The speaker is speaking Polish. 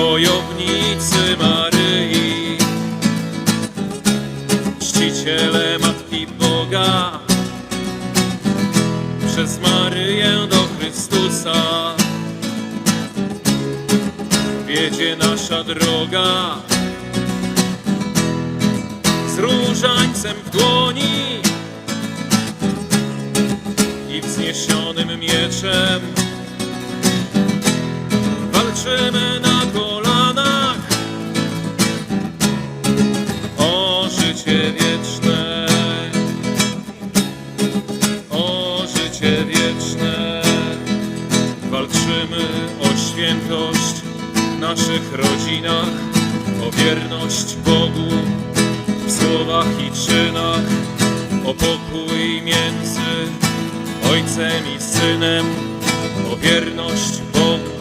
wojownicy Maryi, czciciele Matki Boga, przez Maryję do Chrystusa wiedzie nasza droga. Z różańcem w dłoni i wzniesionym mieczem Walczymy o świętość w naszych rodzinach, o wierność Bogu w słowach i czynach, o pokój między Ojcem i Synem, o wierność Bogu